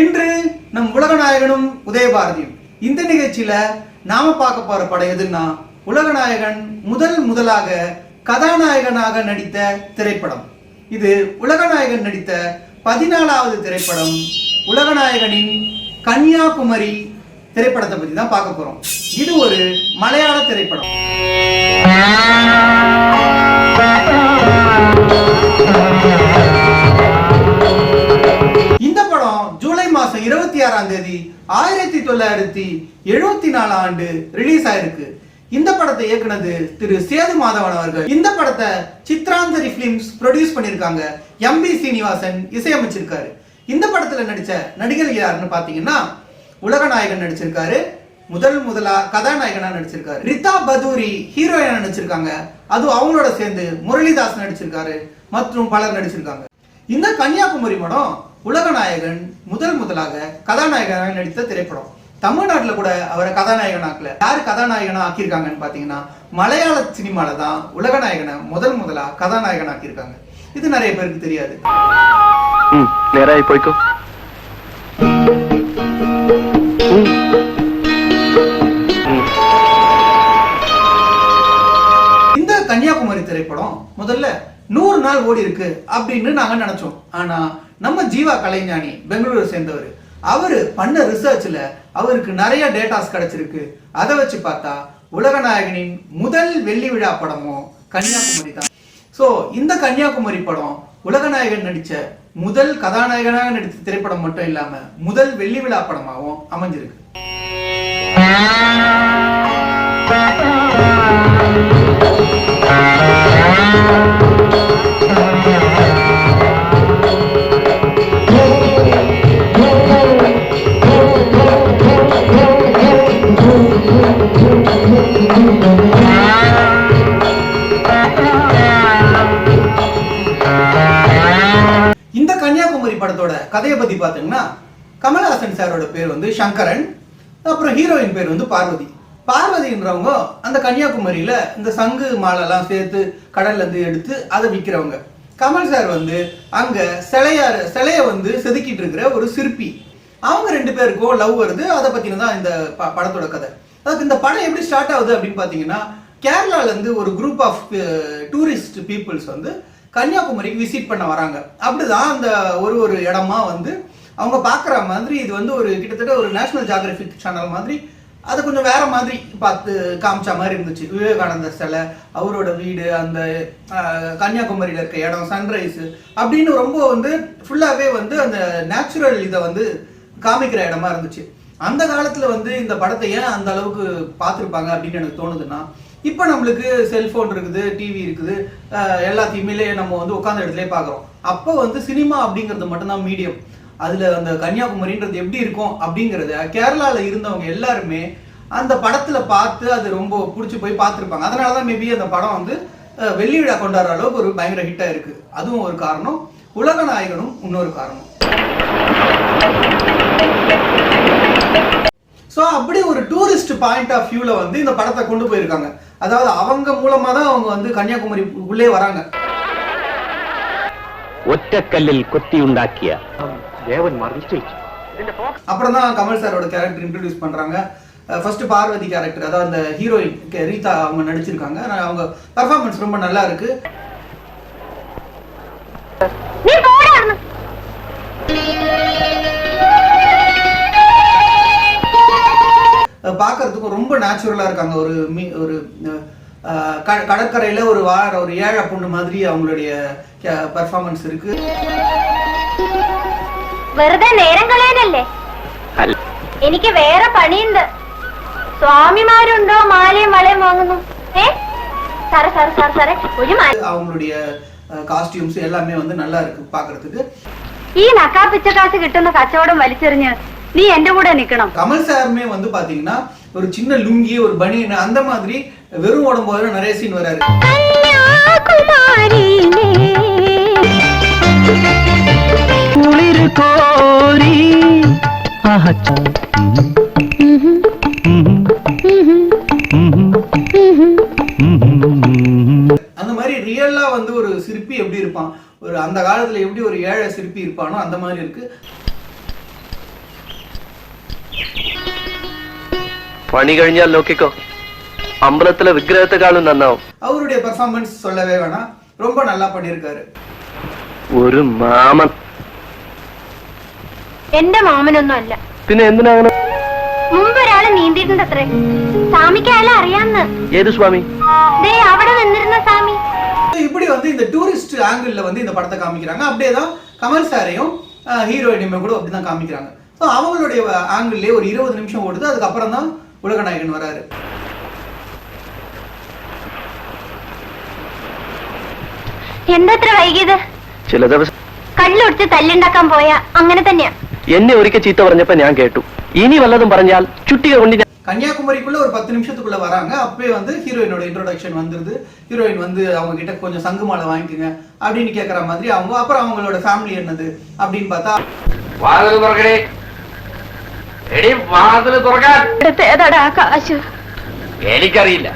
இன்று நம் உலகநாயகனும் உதயபாரதியும் இந்த நிகழ்ச்சியில நாம பார்க்க போற படம் எதுன்னா உலகநாயகன் முதல் முதலாக கதாநாயகனாக நடித்த திரைப்படம். இது உலகநாயகன் நடித்த பதினாலாவது திரைப்படம் உலகநாயகனின் கன்னியாகுமரி திரைப்படத்தை பத்தி தான் பார்க்க போறோம். இது ஒரு மலையாள திரைப்படம். இந்த இருபத்தி ஆறாம் தேதி ஆயிரத்தி தொள்ளாயிரத்தி எழுபத்தி நாலு ஆண்டு ரிலீஸ் ஆயிருக்கு. இந்த படத்தை இயக்குனது திரு சேது மாதவன் அவர்கள். இந்த படத்தை சித்ராந்தரி பிலிம்ஸ் ப்ரொடியூஸ் பண்ணியிருக்காங்க. எம் பி சீனிவாசன் இசையமைச்சிருக்காரு. இந்த படத்துல நடிச்ச நடிகர் யாருன்னு பாத்தீங்கன்னா உலகநாயகன் நடிச்சிருக்காரு. முதல் முதலா கதாநாயகனா நடிச்சிருக்காரு. ரிதா பதூரி ஹீரோயினா நடிச்சிருக்காங்க. அதுவும் அவங்களோட சேர்ந்து முரளிதாஸ் நடிச்சிருக்காரு. மற்றும் பலர் நடிச்சிருக்காங்க. இந்த கன்னியாகுமரி படம் உலகநாயகன் முதல் முதலாக கதாநாயகனாக நடித்த திரைப்படம். தமிழ்நாட்டில் கூட அவரை கதாநாயகனாக்கல யார் கதாநாயகனா ஆக்கியிருக்காங்கன்னு பார்த்தீங்கன்னா மலையாள சினிமாவில் தான் உலகநாயகனை முதல் முதலாக கதாநாயகன் ஆக்கியிருக்காங்க. இது நிறைய பேருக்கு தெரியாது. போய்க்கோ. இந்த கன்னியாகுமரி திரைப்படம் முதல்ல நூறு நாள் ஓடி இருக்கு அப்படின்னு நாங்க நினைச்சோம். ஆனா நம்ம ஜீவா கலைஞானி பெங்களூரை சேர்ந்தவர். அவரு பண்ண ரிசர்ச்ல அவருக்கு நிறைய டேட்டாஸ் கிடைச்சிருக்கு. அதை வச்சு பார்த்தா உலகநாயகனின் முதல் வெள்ளி விழா படமும் கன்னியாகுமரி தான். சோ இந்த கன்னியாகுமரி படம் உலகநாயகன் நடிச்ச முதல் கதாநாயகனாக நடித்த திரைப்படம் மட்டும் இல்லாம முதல் வெள்ளி விழா படமாகவும் அமைஞ்சிருக்கு. இந்த கதையை பத்தி பாத்தீங்கன்னா கமல்ஹாசன் சாரோட பேர் வந்து சங்கரன் அப்புறம் ஹீரோயின் பேர் வந்து பார்வதி. பார்வதின்றவங்க அந்த கன்னியாகுமரியில இந்த சங்கு மாலைலாம் சேர்த்து கடல்ல இருந்து எடுத்து அதை விற்கிறவங்க கமல் சார் வந்து அங்க சிலையார் சிலைய வந்து செதுக்கிட்டு இருக்கிற ஒரு சிற்பி. அவங்க ரெண்டு பேருக்கும் லவ் வருது. அதை பத்தின தான் இந்த ப- படத்தோட கதை. அதுக்கு இந்த படம் எப்படி ஸ்டார்ட் ஆகுது அப்படின்னு பாத்தீங்கன்னா கேரளால இருந்து ஒரு குரூப் ஆஃப் டூரிஸ்ட் பீப்புள்ஸ் வந்து கன்னியாகுமரிக்கு விசிட் பண்ண வராங்க. அப்படிதான் அந்த ஒரு ஒரு இடமா வந்து அவங்க பார்க்குற மாதிரி இது வந்து ஒரு கிட்டத்தட்ட ஒரு நேஷனல் ஜாகிரபிக் சேனல் மாதிரி அது கொஞ்சம் வேற மாதிரி பார்த்து காமிச்ச மாதிரி இருந்துச்சு. விவேகானந்தர் சிலை அவரோட வீடு அந்த கன்னியாகுமரியில் இருக்க இடம் சன்ரைஸ் அப்படின்னு ரொம்ப வந்து ஃபுல்லாகவே வந்து அந்த நேச்சுரல் இதை வந்து காமிக்கிற இடமா இருந்துச்சு. அந்த காலத்தில் வந்து இந்த படத்தை ஏன் அந்த அளவுக்கு பார்த்துருப்பாங்க அப்படின்னு எனக்கு தோணுதுன்னா இப்போ நம்மளுக்கு செல்ஃபோன் இருக்குது டிவி இருக்குது எல்லாத்தையுமே நம்ம வந்து உட்காந்த இடத்துல பார்க்குறோம். அப்போ வந்து சினிமா அப்படிங்கிறது மட்டும்தான் மீடியம் அதில் அந்த கன்னியாகுமரின்றது எப்படி இருக்கும் அப்படிங்கிறத கேரளாவில் இருந்தவங்க எல்லாருமே அந்த படத்தில் பார்த்து அது ரொம்ப பிடிச்சி போய் பார்த்துருப்பாங்க. அதனால தான் மேபி அந்த படம் வந்து வெள்ளி விழா கொண்டாடுற அளவுக்கு ஒரு பயங்கர ஹிட்டாக இருக்குது அதுவும் ஒரு காரணம். உலக நாயகனும் இன்னொரு காரணம். ஸோ அப்படி ஒரு டூரிஸ்ட் பாயிண்ட் ஆஃப் வியூவில் வந்து இந்த படத்தை கொண்டு போயிருக்காங்க. அதாவது அவங்க மூலமாக தான் அவங்க வந்து கன்னியாகுமரி உள்ளே வராங்க. ஒற்றக்கல்லில் கொத்தி உண்டாக்கிய தேவன் அப்புறம் தான் கமல் சாரோட கேரக்டர் இன்ட்ரடியூஸ் பண்ணுறாங்க ஃபர்ஸ்ட் பார்வதி கேரக்டர் அதாவது அந்த ஹீரோயின் ரீதா அவங்க நடிச்சிருக்காங்க. அவங்க பர்ஃபார்மன்ஸ் ரொம்ப நல்லா இருக்கு. நீ பார்க்கறதுக்கும் ரொம்ப நேச்சுரலா இருக்காங்க ஒரு மீ ஒரு அஹ், க- கடற்கரையில ஒரு வார ஒரு ஏழை பொண்ணு மாதிரி அவங்களுடைய பர்ஃபார்மன்ஸ் இருக்கு വെറുതെ നേരം കളയാനല്ലേ അല്ല എനിക്ക് വേറെ പണിയുണ്ട് സ്വാമിമാരുണ്ടോ മാലയും വളയും വാങ്ങുന്നു ഏ സാറേ സാറേ സാറേ സാറേ ഒരു മാല அவங்களுடைய காஸ்டியூம்ஸ் எல்லாமே வந்து நல்லா இருக்கு பார்க்கறதுக்கு ഈ നക്കാപ്പിച്ച കാശ് കിട്ടുന്ന കച്ചവടം വലിച്ചെറിഞ്ഞ് நீ என்ன கூட நிக்கணும். கமல் சாருமே வந்து பாத்தீங்கன்னா ஒரு சின்ன லுங்கி ஒரு பனியன் அந்த மாதிரி வெறும் உடம்பு நிறைய சீன் வராரு. குளிர் கோரி. அந்த மாதிரி ரியல்லா வந்து ஒரு சிற்பி எப்படி இருப்பான்? ஒரு அந்த காலத்துல எப்படி ஒரு ஏழை சிற்பி இருப்பானோ அந்த மாதிரி இருக்கு. പണി കഴിഞ്ഞാൽ നോക്കിക്കോ അമ്പലത്തിലെ വിഗ്രഹത്തെക്കാളും നന്നാവും அவருடைய பெர்ஃபார்மன்ஸ் சொல்லவே வேணாம் ரொம்ப நல்லா பண்ணியிருக்காரு ഒരു മാമൻ എന്റെ മാമനൊന്നും അല്ല പിന്നെ എന്തിനാ അങ്ങനെ മുമ്പ് ഒരാള് നീന്തിയിട്ടുണ്ട് അത്രേ സ്വാമിക്ക് അയാളെ അറിയാന്ന് ഏത് സ്വാമി ദേ അവിടെ നിന്നിരുന്ന സ്വാമി இப்படி வந்து இந்த டூரிஸ்ட் ஆங்கிள் வந்து இந்த படத்தை காமிக்கிறாங்க அப்படியே தான் கமல் சாரையும் ஹீரோயினுமே கூட அப்படி தான் காமிக்கிறாங்க ஸோ அவங்களுடைய ஆங்கிள்லேயே ஒரு இருபது நிமிஷம் ஓடுது அதுக்கப்புறம் தான் உலகநாயகன் வராரு എന്താ ഇത്ര വൈകിയത് ചില ദിവസം കള്ളുടിച്ച് തല്ലുണ്ടാക്കാൻ പോയാ അങ്ങനെ തന്നെയാ എന്നെ ഒരിക്കൽ ചീത്ത പറഞ്ഞപ്പോ ഞാൻ കേട്ടു ഇനി വല്ലതും പറഞ്ഞാൽ ചുട്ടിക കൊണ്ട് ഞാൻ கன்னியாகுமரிக்குள்ள ஒரு பத்து நிமிஷத்துக்குள்ள வராங்க அப்பவே வந்து ஹீரோயினோட இன்ட்ரோடக்ஷன் வந்துருது ஹீரோயின் வந்து அவங்க கிட்ட கொஞ்சம் சங்கு மாலை வாங்கிக்கோங்க அப்படின்னு கேட்குற மாதிரி அவங்க அப்புறம் அவங்களோட ஃபேமிலி என்னது அப்படின்னு பார்த்தா വാതിൽ തുറക്കണേ എടി വാതിൽ തുറക്കാൻ ഏതാടാ കാശ് എനിക്കറിയില്ല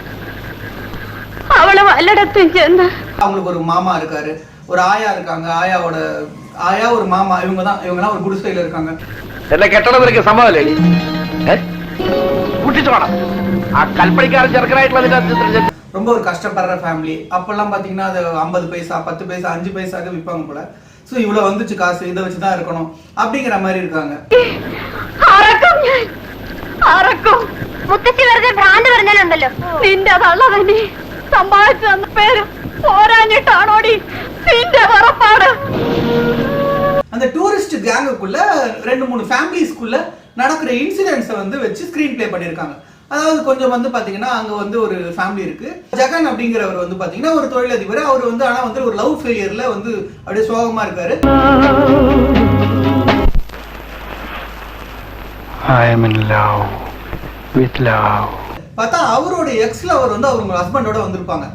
അവള് വല്ലയിടത്തും ചെന്ന് அவங்களுக்கு ஒரு மாமா இருக்காரு ஒரு ஆயா இருக்காங்க ஆயாவோட ஆயா ஒரு மாமா இவங்க தான் இவங்கலாம் ஒரு குடிசையில இருக்காங்க എന്നെ കെട്ടണം നിനക്ക് സമ്മതമല്ലേ എടി? ഏ? കൂട്ടിച്ചു വേണം ആ കൽപ്പണിക്കാരൻ ചെറുക്കനായിട്ടുള്ള നിന്റെ ചിത്രം ரொம்ப ஒரு கஷ்டப்படுற ஃபேமிலி அப்பெல்லாம் பார்த்தீங்கன்னா அது ஐம்பது பைசா பத்து பைசா அஞ்சு பைசாக்கு விற்பாங்க போல ஸோ இவ்வளோ வந்துச்சு காசு இதை வச்சு தான் இருக்கணும் அப்படிங்கிற மாதிரி இருக்காங்க അറക്കും ഞാൻ അറക്കും മുത്തശ്ശി വെറുതെ ഭ്രാന്ത് പറഞ്ഞാലുണ്ടല്ലോ നിന്റെ തള്ള തന്നെ സമ്പാദിച്ചു തന്ന പേര് പോരാഞ്ഞിട്ടാണോടി നിന്റെ ഉറപ്പാട് அந்த டூரிஸ்ட் கேங்குக்குள்ள ரெண்டு மூணு ஃபேமிலிஸ்க்குள்ள நடக்கிற இன்சிடென்ட்ஸை வந்து வச்சு ஸ்க்ரீன் ப்ளே பண்ணியிருக்காங்க அதாவது கொஞ்சம் வந்து பாத்தீங்கன்னா அங்க வந்து ஒரு ஃபேமிலி இருக்கு ஜெகன் அப்படிங்கிறவர் வந்து பாத்தீங்கன்னா ஒரு தொழிலதிபர் அவர் வந்து ஆனா வந்து ஒரு லவ் ஃபெயிலியர்ல வந்து அப்படியே சோகமா இருக்காரு I am in love with love பார்த்தா அவரோட எக்ஸ் லவர் வந்து அவங்க ஹஸ்பண்டோட வந்திருப்பாங்க.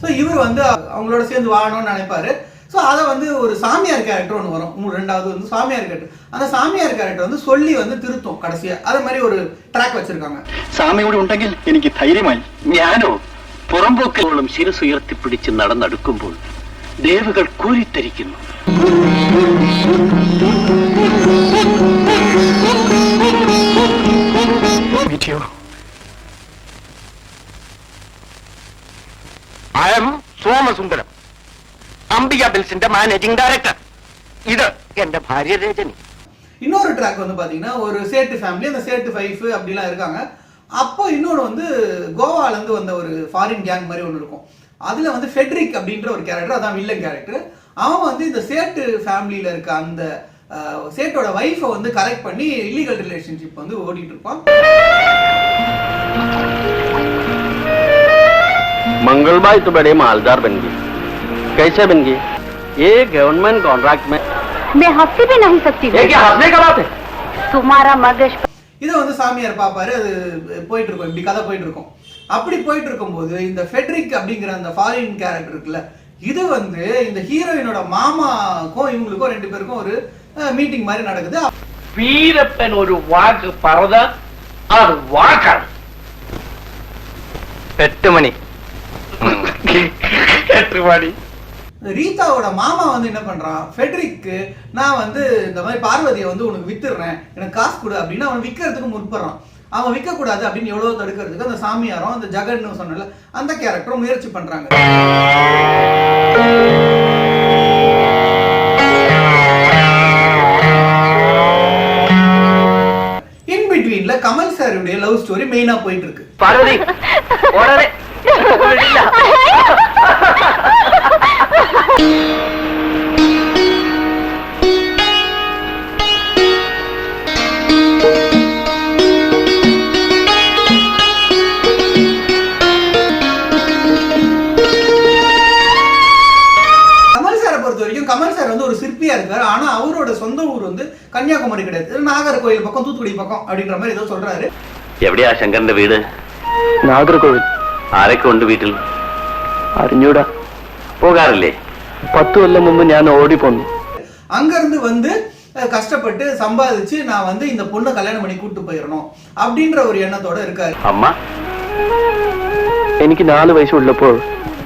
ஸோ இவர் வந்து அவங்களோட சேர்ந்து வாழணும்னு நினைப்பாரு. ஸோ அதை வந்து ஒரு சாமியார் கேரக்டர் ஒன்று வரும். உங்களுக்கு ரெண்டாவது வந்து சாமியார் கேரக்டர் அந்த சாமியார் கேரக்டர் வந்து சொல்லி வந்து திருத்தும் கடைசியா. அதே மாதிரி ஒரு ட்ராக் வச்சிருக்காங்க. സാമിയോട് ഉണ്ടെങ്കിൽ എനിക്ക് ധൈര്യമായി ഞാനോ പുറമ്പോക്കലോളം ശിരസ് ഉയർത്തിപ്പിടിച്ച് നടന്നടുക്കുമ്പോൾ ദേവുകൾ കൂരിത്തരിക്കുന്നു ഐ എം സോമസുന്ദരം അംബിക ബിൽസിന്റെ മാനേജിംഗ് ഡയറക്ടർ ഇത് എന്റെ ഭാര്യ രജനി இன்னொரு ட்ராக் வந்து பாத்தீங்கன்னா ஒரு சேட்டு ஃபேமிலி அந்த சேட்டு ஃபைஃப் அப்படிலாம் இருக்காங்க அப்போ இன்னொன்று வந்து கோவால இருந்து வந்த ஒரு ஃபாரின் கேங் மாதிரி ஒன்று இருக்கும் அதுல வந்து ஃபெட்ரிக் அப்படின்ற ஒரு கேரக்டர் அதான் வில்லன் கேரக்டர் அவன் வந்து இந்த சேட்டு ஃபேமிலியில இருக்க அந்த அஹ், சேட்டோட ஒய்ஃபை வந்து கரெக்ட் பண்ணி இல்லீகல் ரிலேஷன்ஷிப் வந்து ஓடிட்டு இருப்பான் मंगलबाई तो बड़े मालदार बन गई कैसे बन गई ये गवर्नमेंट कॉन्ट्रैक्ट में मैं हंसी भी नहीं सकती। हंसने का बात है? तुम्हारा मगज இதை வந்து சாமியார் பாப்பாரு அது போயிட்டு இருக்கும் இப்படி கதை போயிட்டு இருக்கும். அப்படி போயிட்டு இருக்கும்போது இந்த ஃபெட்ரிக் அப்படிங்கிற அந்த ஃபாரின் கேரக்டர் இருக்குல்ல இது வந்து இந்த ஹீரோயினோட மாமாக்கும் இவங்களுக்கும் ரெண்டு பேருக்கும் ஒரு மீட்டிங் மாதிரி நடக்குது. வீரப்பன் ஒரு வாக்கு பரத அது வாக்கம் எட்டு மணி ரீதாவோட மாமா வந்து என்ன பண்றான்? ஃபெட்ரிக்கு நான் வந்து இந்த மாதிரி பார்வதியை வந்து உனக்கு வித்துடுறேன். எனக்கு காசு கொடு அப்படின்னு அவன் விற்கிறதுக்கு முற்படுறான். அவன் விற்கக்கூடாது அப்படின்னு எவ்வளவு தடுக்கிறதுக்கு அந்த சாமியாரும் அந்த ஜெகன்னு சொன்னல அந்த கேரக்டரும் முயற்சி பண்றாங்க. இன் பிட்வீன்ல கமல் சாருடைய லவ் ஸ்டோரி மெயினா போயிட்டு இருக்கு. சிற்பியா இருக்காரு. ஆனா அவரோட சொந்த ஊர் வந்து கன்னியாகுமரி கிடையாது. நாகர்கோயில் பக்கம் தூத்துக்குடி பக்கம் அப்படின்ற மாதிரி ஏதோ சொல்றாரு. எப்படியா சங்கர்ந்த வீடு? நாகர்கோவில். ആരൊക്കെ ഉണ്ട് വീട്ടിൽ അറിഞ്ഞൂടാ പോകാറില്ലേ പത്തു കൊല്ലം മുമ്പ് ഞാൻ ഓടിപ്പോന്നു அங்க இருந்து வந்து அஹ், கஷ்டப்பட்டு சம்பாதிச்சு நான் வந்து இந்த பொண்ணை கல்யாணம் பண்ணி கூட்டு போயிடணும் அப்படின்ற ஒரு எண்ணத்தோட இருக்காரு അമ്മ എനിക്ക് നാല് വയസ്സുള്ളപ്പോൾ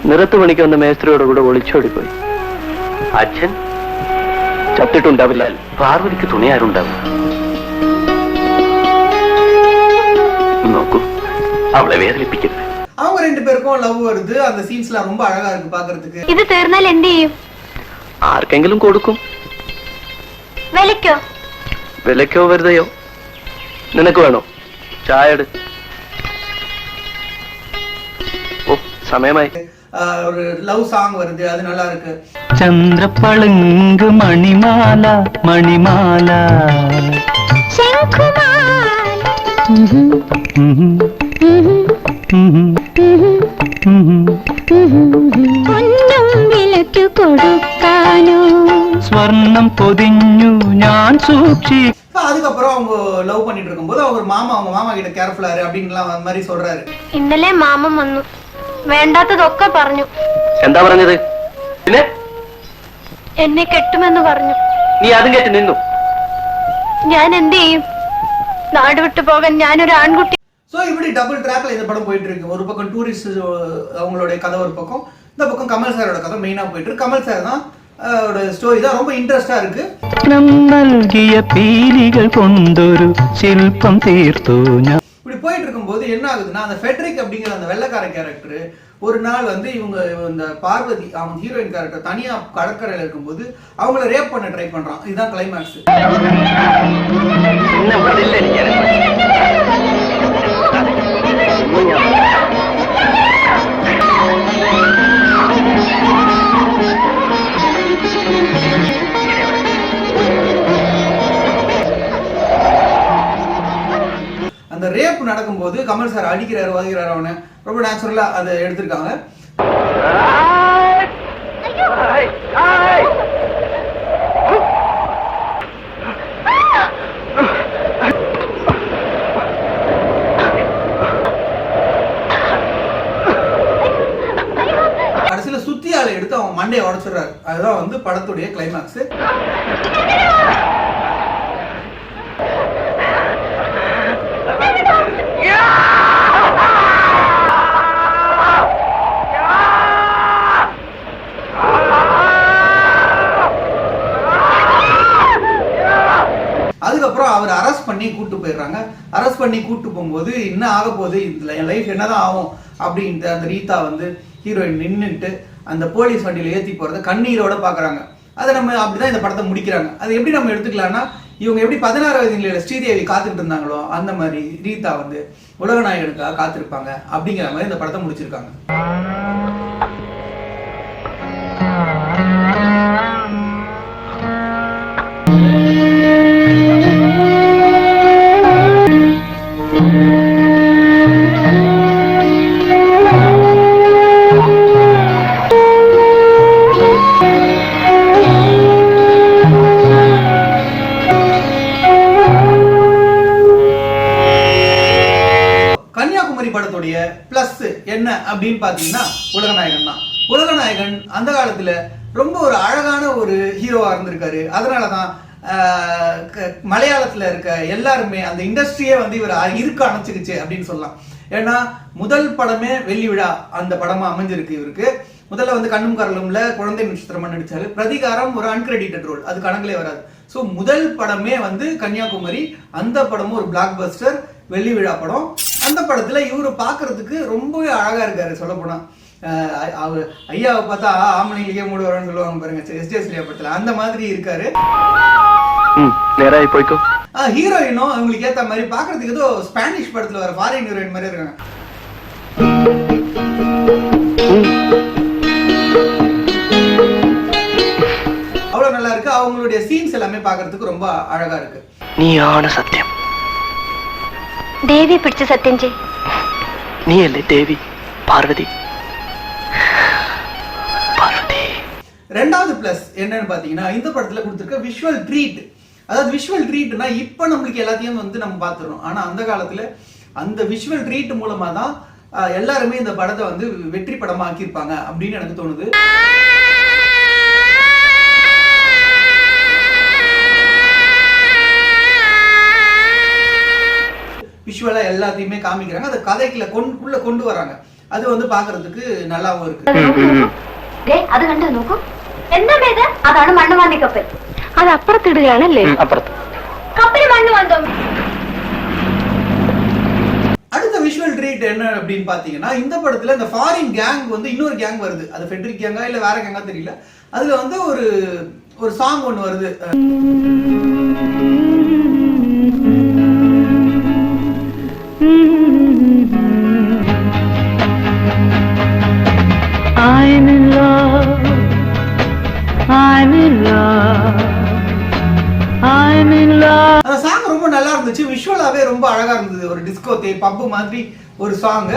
നിറത്ത് പണിക്ക് വന്ന മേസ്ത്രിയോട് കൂടെ ഒളിച്ചോടിപ്പോയി അച്ഛൻ ചത്തിട്ടുണ്ടാവില്ല പാർവതിക്ക് തുണയാരുണ്ടാവും നോക്കൂ அவளை வேதனிப்பிக்கிறது அவங்க ரெண்டு பேருக்கும் லவ் வருது அந்த சீன்ஸ்லாம் ரொம்ப அழகா இருக்கு பாக்குறதுக்கு ഇത് തീർന്നാൽ എന്ത് ചെയ്യും ആർക്കെങ്കിലും കൊടുക്കും വിളിക്കോ വിലക്കോ വെറുതെയോ നിനക്ക് വേണോ ചായ എടു ഓ സമയമായി ஆஹ் ஒரு லவ் சாங் வருது அது நல்லா இருக்கு ചന്ദ്രപ്പളുങ്ക് മണിമാല മണിമാല പൊന്നും വിലക്ക് കൊടുക്കാനോ സ്വർണം പൊതിഞ്ഞു ഞാൻ സൂക്ഷി So, அதுக்கப்புறம் அவங்க லவ் பண்ணிட்டு இருக்கும்போது அவர் மாமா அவங்க மாமா கிட்ட கேர்ஃபுல்லா இரு அப்படின்லாம் அந்த மாதிரி சொல்றாரு ഇന്നലെ മാമൻ വന്നു വേണ്ടാത്തതൊക്കെ പറഞ്ഞു എന്താ പറഞ്ഞത് പിന്നെ എന്നെ കെട്ടുമെന്ന് പറഞ്ഞു നീ അതും കേട്ട് നിന്നു ഞാൻ എന്ത് ചെയ്യും നാട് വിട്ടു പോകാൻ ഞാനൊരു ആൺകുട്ടി ஸோ இப்படி டபுள் ட்ராக்ல இந்த படம் போயிட்டு இருக்கு ஒரு பக்கம் டூரிஸ்ட் uh, அவங்களுடைய கதை ஒரு பக்கம். இந்த பக்கம் கமல் சாரோட கதை மெயினாக போயிட்டு இருக்கு கமல் சார் தான் uh, ஸ்டோரி தான் ரொம்ப இன்ட்ரெஸ்டா இருக்கு. நல்கிய பீலிகள் கொண்டொரு சில்பம் தீர்த்தோ இப்படி போயிட்டு இருக்கும்போது என்ன ஆகுதுன்னா அந்த ஃபெட்ரிக் அப்படிங்கிற அந்த வெள்ளக்கார கேரக்டர் ஒரு நாள் வந்து இவங்க இந்த பார்வதி அவங்க ஹீரோயின் கேரக்டர் தனியா கடற்கரையில் இருக்கும்போது அவங்கள ரேப் பண்ண ட்ரை பண்றான். இதுதான் கிளைமேக்ஸ் அந்த ரேப் நடக்கும்போது கமல் சார் அடிக்கிறாரு வதைக்கிறாரு அவனை. ரொம்ப நேச்சுரலாக அதை எடுத்திருக்காங்க கடைசியில சுத்தியால எடுத்து அவன் மண்டையை உடச்சிடுறாரு. அதுதான் வந்து படத்துடைய கிளைமேக்ஸ் அதுக்கப்புறம் அவர் அரெஸ்ட் பண்ணி கூட்டு போயிடுறாங்க. அரெஸ்ட் பண்ணி கூட்டு போகும்போது என்ன ஆக போகுது? இதுல என் லைஃப் என்னதான் ஆகும்? அப்படின்ட்டு அந்த ரீதா வந்து ஹீரோயின் நின்னுட்டு அந்த போலீஸ் வண்டியில் ஏற்றி போகிறத கண்ணீரோட பார்க்குறாங்க அதை நம்ம அப்படிதான் இந்த படத்தை முடிக்கிறாங்க. அது எப்படி நம்ம எடுத்துக்கலாம்னா இவங்க எப்படி பதினாறாவது நிலையில ஸ்ரீதேவி காத்துக்கிட்டு இருந்தாங்களோ அந்த மாதிரி ரீதா வந்து உலக நாயகனுக்காக காத்திருப்பாங்க அப்படிங்கிற மாதிரி இந்த படத்தை முடிச்சிருக்காங்க. Yeah. அப்படின்னு பார்த்தீங்கன்னா உலகநாயகன் தான். உலகநாயகன் அந்த காலத்தில் ரொம்ப ஒரு அழகான ஒரு ஹீரோவாக இருந்திருக்காரு. அதனால தான் க- இருக்க எல்லாருமே அந்த இண்டஸ்ட்ரியே வந்து இவர் இருக்க அணைச்சிருச்சு அப்படின்னு சொல்லலாம். ஏன்னா முதல் படமே வெள்ளி விழா அந்த படமாக அமைஞ்சிருக்கு இவருக்கு. முதல்ல வந்து கண்ணும் கரலும்ல குழந்தை நட்சத்திரமா நடிச்சாரு. பிரதிகாரம் ஒரு அன்கிரெடிட்டட் ரோல் அது கணக்கிலே வராது. ஸோ முதல் படமே வந்து கன்னியாகுமரி அந்த படமும் ஒரு பிளாக் பஸ்டர் வெள்ளி விழா படம். அந்த படத்துல இவரு பாக்குறதுக்கு ரொம்பவே அழகா இருக்காரு சொல்ல போனா அவர் ஐயாவை பார்த்தா ஆம்பளைங்களுக்கே மூடு வரணும்னு சொல்லுவாங்க பாருங்க எஸ் படத்துல. அந்த மாதிரி இருக்காரு. போய்க்கோ ஹீரோயினும் அவங்களுக்கு ஏத்த மாதிரி பாக்குறதுக்கு ஏதோ ஸ்பானிஷ் படத்துல வர ஃபாரின் ஹீரோயின் மாதிரி இருக்காங்க. அவ்வளவு நல்லா இருக்கு. அவங்களுடைய சீன்ஸ் எல்லாமே பாக்குறதுக்கு ரொம்ப அழகா இருக்கு. நீ சத்தியம். ദേവിയെ പിടിച്ച് സത്യം ചെയ് നീയല്ലേ ദേവി പാർവതി പാർവതി ரெண்டாவது பிளஸ் என்னன்னு பாத்தீங்கன்னா இந்த படத்துல கொடுத்துருக்க விஷுவல் ட்ரீட் அதாவது விஷுவல் ட்ரீட்னா இப்போ நம்மளுக்கு எல்லாத்தையும் வந்து நம்ம பார்த்துறோம் ஆனா அந்த காலத்துல அந்த விஷுவல் ட்ரீட் மூலமா தான் ஆஹ், எல்லாருமே இந்த படத்தை வந்து வெற்றி படமா ஆக்கியிருப்பாங்க அப்படின்னு எனக்கு தோணுது விஷுவலாக எல்லாத்தையுமே காமிக்கிறாங்க. அதை கதைக்குள்ள கொண்டு உள்ள கொண்டு வராங்க. அது வந்து பாக்குறதுக்கு நல்லாவும் இருக்கு. அது கண்டு நோக்கும் என்ன மேத அதான மண்ணு வாந்தி கப்பல். அது அப்புறத்திடுகானல்லே அப்புறத்து கப்பல் மண்ணு வந்தோம். அடுத்த விஷுவல் ட்ரீட் என்ன அப்படின்னு பாத்தீங்கன்னா இந்த படத்துல இந்த ஃபாரின் கேங் வந்து இன்னொரு கேங் வருது. அது ஃபெட்ரிக் கேங்கா இல்ல வேற கேங்கா தெரியல. அதுல வந்து ஒரு ஒரு சாங் ஒன்னு வருது. I'm in love. I'm in love. I'm in love. அந்த சாங் ரொம்ப நல்லா இருந்துச்சு விஷுவலாவே ரொம்ப அழகா இருந்தது ஒரு டிஸ்கோ தே பப்பு மாதிரி ஒரு சாங்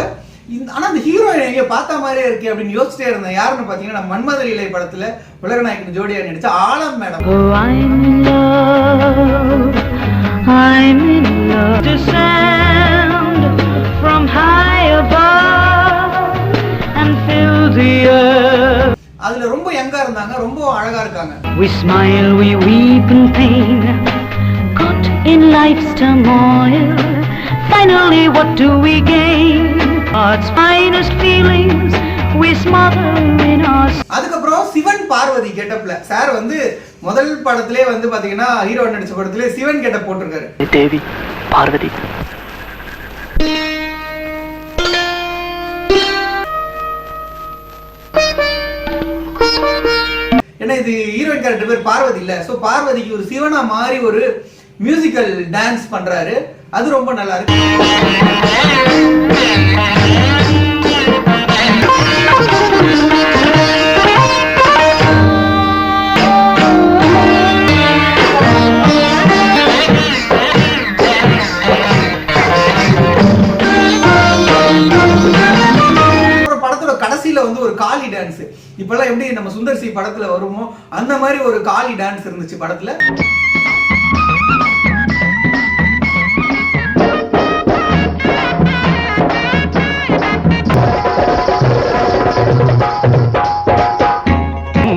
ஆனா அந்த ஹீரோயின் எங்க பார்த்த மாதிரியே இருக்கு அப்படின்னு யோசிச்சிட்டே இருந்தேன் யாருன்னு பாத்தீங்கன்னா நம்ம மன்மத லீலை படத்துல உலகநாயகன் ஜோடியா நடிச்ச ஆலம் madam I'm in love. Love. Descend from high அதுல ரொம்ப யங்கா இருந்தாங்க ரொம்ப அழகா இருக்காங்க We smile, we weep in pain, caught in life's turmoil. Finally, what do we gain? Heart's finest feelings we smother in our அதுக்கப்புறம் சிவன் பார்வதி கெட்டப்ல சார் வந்து முதல் படத்திலே வந்து பாத்தீங்கன்னா ஹீரோ நடிச்ச படத்திலே சிவன் கெட்டப் போட்டிருக்காரு தேவி பார்வதி ஏன்னா இது ஹீரோயின் கேரக்டர் பேர் பார்வதி இல்ல. சோ பார்வதிக்கு ஒரு சிவனா மாறி ஒரு மியூசிக்கல் டான்ஸ் பண்றாரு. அது ரொம்ப நல்லா இருக்கு. இப்பெல்லாம் எப்படி நம்ம சுந்தர் சி படத்துல வருமோ அந்த மாதிரி ஒரு காளி டான்ஸ் இருந்துச்சு படத்துல.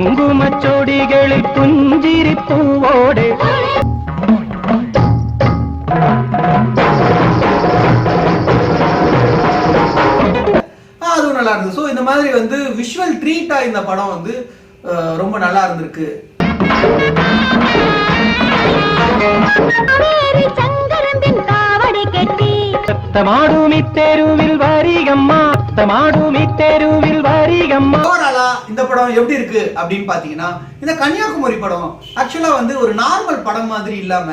குங்குமச்சோடிகளை புஞ்சிரி ட்ரீட்டா இந்த படம் வந்து ரொம்ப நல்லா இருந்திருக்கு. தெருவில் வரிகம்மா தெருவில் வரிகம்மா. ஓவராலா இந்த படம் எப்படி இருக்கு அப்படின்னு பாத்தீங்கன்னா இந்த கன்னியாகுமரி படம் ஆக்சுவலா வந்து ஒரு நார்மல் படம் மாதிரி இல்லாம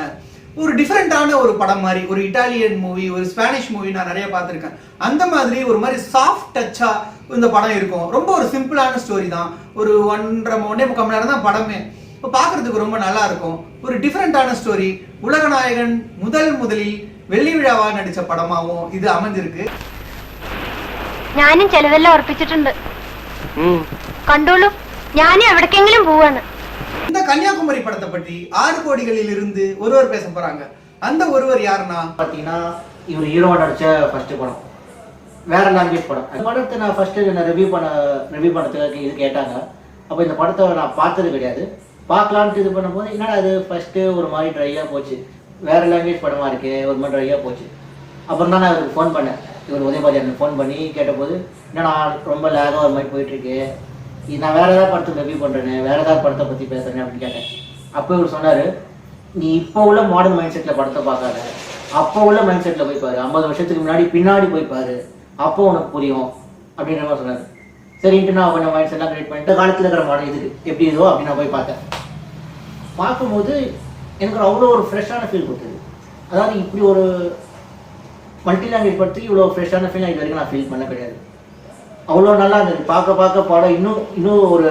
ஒரு டிஃப்ரெண்டான ஒரு படம் மாதிரி ஒரு இட்டாலியன் மூவி ஒரு ஸ்பானிஷ் மூவி நான் நிறைய பார்த்துருக்கேன் அந்த மாதிரி ஒரு மாதிரி சாஃப்ட் டச்சா இந்த படம் இருக்கும் ரொம்ப ஒரு சிம்பிளான ஸ்டோரி தான் ஒரு ஒன்றரை ஒன்றே முக்கால் மணி நேரம் தான் படமே இப்போ பார்க்கறதுக்கு ரொம்ப நல்லா இருக்கும் ஒரு டிஃப்ரெண்டான ஸ்டோரி உலகநாயகன் முதல் முதலில் வெள்ளி விழாவா நடிச்ச படமாவும் இது அமைஞ்சிருக்கு ഞാനും ചിലതെല്ലാം ഉറപ്പിച്ചിട്ടുണ്ട് കണ്ടോളൂ ഞാനും എവിടേക്കെങ്കിലും പോവാന്ന് இந்த கன்னியாகுமரி படத்தை பற்றி ஆறு கோடிகளில் இருந்து ஒருவர் பேச போறாங்க. அந்த ஒருவர் யாருன்னா? பார்த்தீங்கன்னா இவர் ஹீரோவா நடித்த ஃபர்ஸ்ட் படம். வேற லாங்குவேஜ் படம். அந்த படத்தை நான் ஃபர்ஸ்ட் நான் ரிவ்யூ பண்ண ரிவ்யூ பண்ணதுக்கு இது கேட்டாங்க. அப்போ இந்த படத்தை நான் பார்த்தது கிடையாது. பார்க்கலான்ட்டு இது பண்ணும்போது என்னடா அது ஃபர்ஸ்ட் ஒரு மாதிரி ட்ரையாக போச்சு. வேற லாங்குவேஜ் படமா இருக்கு ஒரு மாதிரி ட்ரையாக போச்சு. அப்புறம் தான் நான் இவருக்கு ஃபோன் பண்ணேன். இவர் உதயபாதி எனக்கு ஃபோன் பண்ணி கேட்டபோது என்னடா ரொம்ப லேகாக ஒரு மாதிரி போயிட்டு இருக்கு. நான் வேற ஏதாவது படத்தை ரிவ்யூ பண்றேன்னு வேற ஏதாவது படத்தை பத்தி பேசுறேன் அப்படின்னு கேட்டேன். அப்போ இவர் சொன்னாரு நீ இப்போ உள்ள மாடர்ன் மைண்ட் செட்ல படத்தை பார்க்காத. அப்போ உள்ள மைண்ட் செட்ல போய் பாரு. ஐம்பது வருஷத்துக்கு முன்னாடி பின்னாடி போய் பாரு. அப்போ உனக்கு புரியும். அப்படின்ற மாதிரி சொன்னாரு. சரின்ட்டு நான் கொஞ்சம் மைண்ட் செட்லாம் கிரியேட் பண்ணிட்டு காலத்தில் இருக்கிற மாடல் இது எப்படி இதோ அப்படி நான் போய் பார்த்தேன். பார்க்கும்போது எனக்கு ஒரு அவ்வளோ ஒரு ஃப்ரெஷ்ஷான ஃபீல் கொடுத்தது. அதாவது இப்படி ஒரு மல்டி லாங்குவேஜ் பற்றி இவ்வளோ ஃப்ரெஷ்ஷான ஃபீல் இது வரைக்கும் நான் ஃபீல் பண்ண கிடையாது. அவ்வளோ நல்லா இருந்தது. பார்க்க பார்க்க படம் இன்னும் இன்னும் ஒரு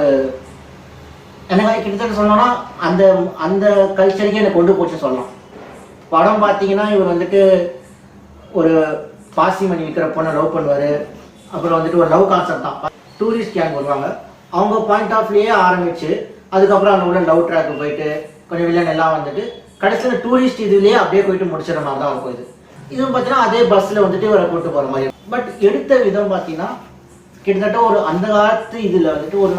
எனக்கு கிட்டத்தட்ட சொல்லணும்னா அந்த அந்த கல்ச்சருக்கே என்னை கொண்டு போச்சு சொல்லலாம். படம் பார்த்தீங்கன்னா இவர் வந்துட்டு ஒரு பாசி மணி விற்கிற பொண்ணை லவ் பண்ணுவார். அப்புறம் வந்துட்டு ஒரு லவ் கான்செப்ட் தான். டூரிஸ்ட் கேங் வருவாங்க. அவங்க பாயிண்ட் ஆஃப் வியூயே ஆரம்பிச்சு அதுக்கப்புறம் அவங்க உள்ள லவ் ட்ராக்கு போயிட்டு கொஞ்சம் வில்லன் எல்லாம் வந்துட்டு கடைசியில் டூரிஸ்ட் இதுலேயே அப்படியே போயிட்டு முடிச்சிட மாதிரி தான் இருக்கும் இது. இதுவும் பார்த்தீங்கன்னா அதே பஸ்ஸில் வந்துட்டு இவரை கூட்டு போகிற மாதிரி. பட் எடுத்த விதம் பார்த்தீங்கன்னா கிட்டத்தட்ட ஒரு அந்த காலத்து இதில் வந்துட்டு ஒரு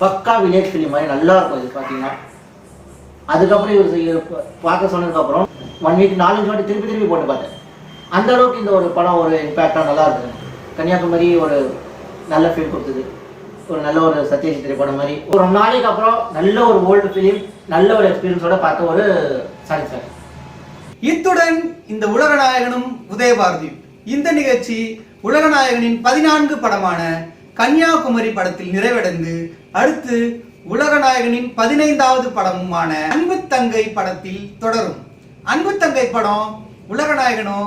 பக்கா வில்லேஜ் ஃபிலிம் மாதிரி நல்லா இருக்கும் இது பார்த்தீங்கன்னா அதுக்கப்புறம் இவர் பார்க்க சொன்னதுக்கப்புறம் ஒன் வீக் நாலஞ்சு வாட்டி திருப்பி திருப்பி போட்டு பார்த்தேன். அந்த அளவுக்கு இந்த ஒரு படம் ஒரு இம்பேக்டாக நல்லா இருக்குது கன்னியாகுமரி ஒரு நல்ல ஃபீல் கொடுத்தது. ஒரு நல்ல ஒரு சத்யஜித் திரைப்படம் மாதிரி. ஒரு நாளைக்கு அப்புறம் நல்ல ஒரு ஓல்டு ஃபிலிம் நல்ல ஒரு எக்ஸ்பீரியன்ஸோட பார்த்த ஒரு சாட்டிஸ்ஃபேக்ஷன் இத்துடன் இந்த உலகநாயகனும் உதயபாரதியும் இந்த நிகழ்ச்சி உலகநாயகனின் பதினான்கு படமான கன்னியாகுமரி படத்தில் நிறைவடைந்து அடுத்து உலகநாயகனின் பதினைந்தாவது படமுமான அன்பு தங்கை படத்தில் தொடரும். அன்பு தங்கை படம் உலகநாயகனோ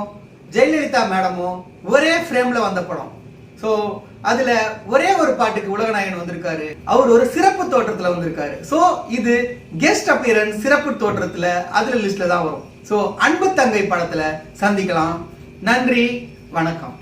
ஜெயலலிதா மேடமோ ஒரே ஃப்ரேம்ல வந்த படம். ஸோ அதுல ஒரே ஒரு பாட்டுக்கு உலகநாயகன் வந்திருக்காரு. அவர் ஒரு சிறப்பு தோற்றத்துல வந்திருக்காரு. ஸோ இது கெஸ்ட் அப்பியரன்ஸ் சிறப்பு தோற்றத்துல அதுல லிஸ்ட்ல தான் வரும். ஸோ அன்பு தங்கை படத்துல சந்திக்கலாம். நன்றி. வணக்கம்.